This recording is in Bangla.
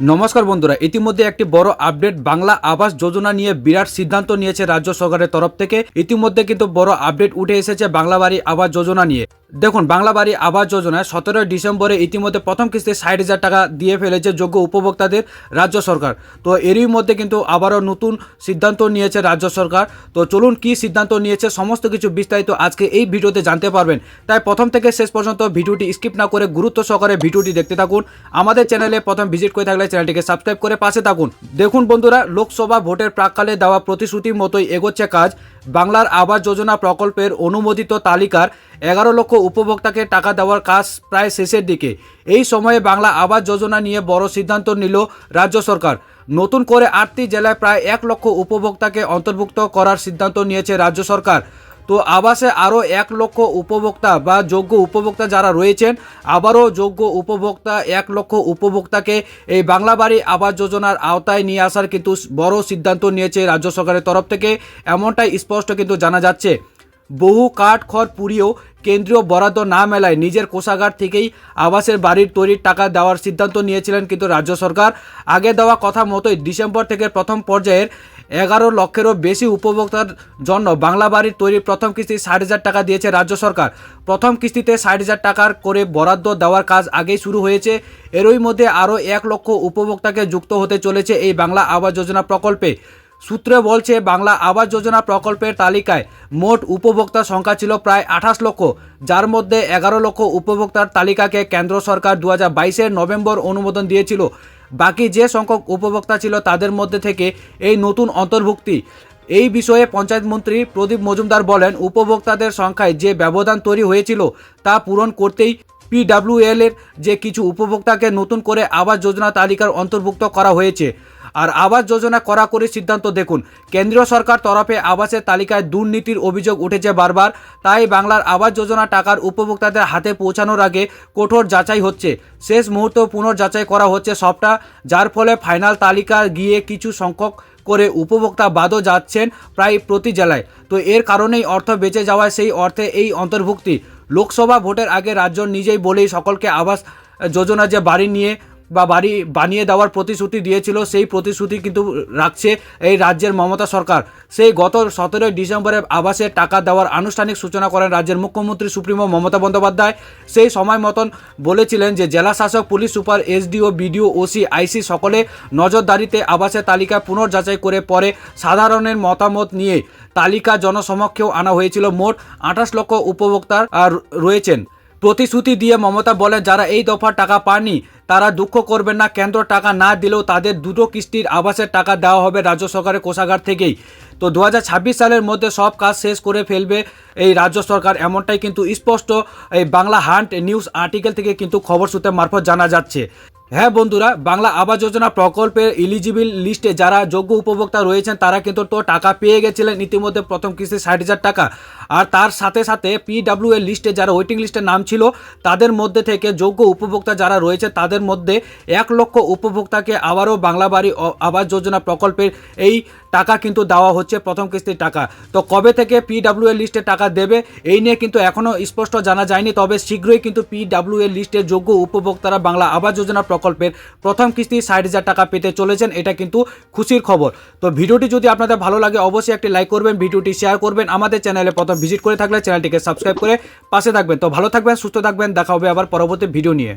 নমস্কার বন্ধুরা, ইতিমধ্যে একটি বড় আপডেট বাংলা আবাস যোজনা নিয়ে বিরাট সিদ্ধান্ত নিয়েছে রাজ্য সরকারের তরফ থেকে। ইতিমধ্যে কিন্তু বড় আপডেট উঠে এসেছে বাংলা বাড়ি আবাস যোজনা নিয়ে। দেখুন, বাংলা বাড়ি আবাস যোজনায় সতেরোই ডিসেম্বরে ইতিমধ্যে প্রথম কিস্তি ষাট হাজার টাকা দিয়ে ফেলেছে যোগ্য উপভোক্তাদের রাজ্য সরকার। তো এরই মধ্যে কিন্তু আবারও নতুন সিদ্ধান্ত নিয়েছে রাজ্য সরকার। তো চলুন কি সিদ্ধান্ত নিয়েছে, সমস্ত কিছু বিস্তারিত আজকে এই ভিডিওতে জানতে পারবেন। তাই প্রথম থেকে শেষ পর্যন্ত ভিডিওটি স্কিপ না করে গুরুত্ব সহকারে ভিডিওটি দেখতে থাকুন। আমাদের চ্যানেলে প্রথম ভিজিট করে থাকলে চ্যানেলটিকে সাবস্ক্রাইব করে পাশে থাকুন। দেখুন বন্ধুরা, লোকসভা ভোটের প্রাককালে দেওয়া প্রতিশ্রুতির মতোই এগোচ্ছে কাজ। বাংলার আবাস যোজনা প্রকল্পের অনুমোদিত তালিকার এগারো লক্ষ উপভোক্তাকে টাকা দেওয়ার কাজ প্রায় শেষের দিকে। এই সময়ে বাংলা আবাস যোজনা নিয়ে বড় সিদ্ধান্ত নিল রাজ্য সরকার। নতুন করে আটটি জেলায় প্রায় এক লক্ষ উপভোক্তাকে অন্তর্ভুক্ত করার সিদ্ধান্ত নিয়েছে রাজ্য সরকার। তো আবাসে আরও এক লক্ষ উপভোক্তা বা যোগ্য উপভোক্তা যারা রয়েছেন, আবারও যোগ্য উপভোক্তা, এক লক্ষ উপভোক্তাকে এই বাংলা বাড়ি আবাস যোজনার আওতায় নিয়ে আসার কিন্তু বড় সিদ্ধান্ত নিয়েছে রাজ্য সরকারের তরফ থেকে। এমনটাই স্পষ্ট কিন্তু জানা যাচ্ছে। বহু কাঠ খড় পুড়িয়েও কেন্দ্রীয় বরাদ্দ না মেলায় নিজের কোষাগার থেকেই আবাসের বাড়ির তৈরির টাকা দেওয়ার সিদ্ধান্ত নিয়েছিলেন কিন্তু রাজ্য সরকার। আগে দেওয়া কথা মতোই ডিসেম্বর থেকে প্রথম পর্যায়ের এগারো লক্ষেরও বেশি উপভোক্তার জন্য বাংলা বাড়ির তৈরি প্রথম কিস্তি ষাট হাজার টাকা দিয়েছে রাজ্য সরকার। প্রথম কিস্তিতে ষাট হাজার টাকার করে বরাদ্দ দেওয়ার কাজ আগেই শুরু হয়েছে। এরই মধ্যে আরও এক লক্ষ উপভোক্তাকে যুক্ত হতে চলেছে এই বাংলা আবাস যোজনা প্রকল্পে। সূত্রে বলছে, বাংলা আবাস যোজনা প্রকল্পের তালিকায় মোট উপভোক্তার সংখ্যা ছিল প্রায় আঠাশ লক্ষ, যার মধ্যে এগারো লক্ষ উপভোক্তার তালিকাকে কেন্দ্র সরকার দু হাজার বাইশের নভেম্বর অনুমোদন দিয়েছিল। বাকি যে সংখ্যক উপভোক্তা ছিল তাদের মধ্যে থেকে এই নতুন অন্তর্ভুক্তি। এই বিষয়ে পঞ্চায়েত মন্ত্রী প্রদীপ মজুমদার বলেন, উপভোক্তাদের সংখ্যায় যে ব্যবধান তৈরি হয়েছিল তা পূরণ করতেই পিডাব্লিউএল এর যে কিছু উপভোক্তাকে নতুন করে আবাস যোজনা তালিকার অন্তর্ভুক্ত করা হয়েছে। আর আবাস যোজনা করা করে সিদ্ধান্ত দেখুন। কেন্দ্রীয় সরকার তরফে আবাসের তালিকায় দুর্নীতির অভিযোগ উঠেছে বারবার। তাই বাংলার আবাস যোজনা টাকার উপভোক্তাদের হাতে পৌঁছানোর আগে কঠোর যাচাই হচ্ছে। শেষ মুহূর্তে পুনর্যাচাই করা হচ্ছে সবটা, যার ফলে ফাইনাল তালিকা গিয়ে কিছু সংখ্যক করে উপভোক্তা বাদও যাচ্ছেন প্রায় প্রতি জেলায়। তো এর কারণেই অর্থ বেঁচে যাওয়ায় সেই অর্থে এই অন্তর্ভুক্তি। লোকসভা ভোটের আগে রাজ্য নিজেই বলেই সকলকে আবাস যোজনা যে বাড়ি নিয়ে বা বাড়ি, বানিয়ে দেওয়ার প্রতিশ্রুতি দিয়েছিল, সেই প্রতিশ্রুতি কিন্তু রাখছে এই রাজ্যের মমতা সরকার। সেই গত সতেরোই ডিসেম্বরে আবাসের টাকা দেওয়ার আনুষ্ঠানিক সূচনা করেন রাজ্যের মুখ্যমন্ত্রী সুপ্রিমো মমতা বন্দ্যোপাধ্যায়। সেই সময় মতন বলেছিলেন যে, জেলা শাসক, police super, SDO, BDO, OC, IC সকলে নজরদারিতে আবাসের তালিকা পুনর্যাচাই করে পরে সাধারণের মতামত নিয়ে তালিকা জনসমক্ষেও আনা হয়েছিল। মোট আঠাশ লক্ষ উপভোক্তার রয়েছেন। প্রতিশ্রুতি দিয়ে মমতা বলেন, যারা এই দফার টাকা পাননি, তারা দুঃখ করবেন না। কেন্দ্র টাকা না দিলেও তাদের দুটো কিস্তির আবাসের টাকা দেওয়া হবে রাজ্য সরকারের কোষাগার থেকেই। তো দু হাজার ছাব্বিশ সালের মধ্যে সব কাজ শেষ করে ফেলবে এই রাজ্য সরকার, এমনটাই কিন্তু স্পষ্ট এই বাংলা হান্ট নিউজ আর্টিকেল থেকে কিন্তু খবর সূত্রে মারফত জানা যাচ্ছে। হ্যাঁ বন্ধুরা, বাংলা আবাস যোজনা প্রকল্পের ইলিজিবল লিস্টে যারা যোগ্য উপভোক্তা রয়েছেন, তারা কিন্তু তো টাকা পেয়ে গেছিলেন। ইতিমধ্যে প্রথম কিস্তি ষাট হাজার টাকা। আর তার সাথে সাথে পিডাব্লিউ এর লিস্টে যারা ওয়েটিং লিস্টে নাম ছিল, তাদের মধ্যে থেকে যোগ্য উপভোক্তা যারা রয়েছে, তাদের মধ্যে এক লক্ষ উপভোক্তাকে আবারও বাংলা বাড়ি আবাস যোজনা প্রকল্পের এই টাকা কিন্তু দেওয়া হচ্ছে, প্রথম কিস্তির টাকা। তো কবে থেকে পিডাব্লিউ এর লিস্টে টাকা দেবে, এই নিয়ে কিন্তু এখনও স্পষ্ট জানা যায়নি। তবে শীঘ্রই কিন্তু পিডাব্লিউ এর লিস্টের যোগ্য উপভোক্তারা বাংলা আবাস যোজনা প্রকল্পের প্রথম কিস্তি ষাট হাজার টাকা পেতে চলেছেন, এটা কিন্তু খুশির খবর। তো ভিডিওটি যদি আপনাদের ভালো লাগে, অবশ্যই একটি লাইক করবেন, ভিডিওটি শেয়ার করবেন, আমাদের চ্যানেলে প্রথম ভিজিট করে থাকলে চ্যানেলটিকে সাবস্ক্রাইব করে পাশে থাকবেন। তো ভালো থাকবেন, সুস্থ থাকবেন, দেখা হবে আবার পরবর্তী ভিডিও নিয়ে।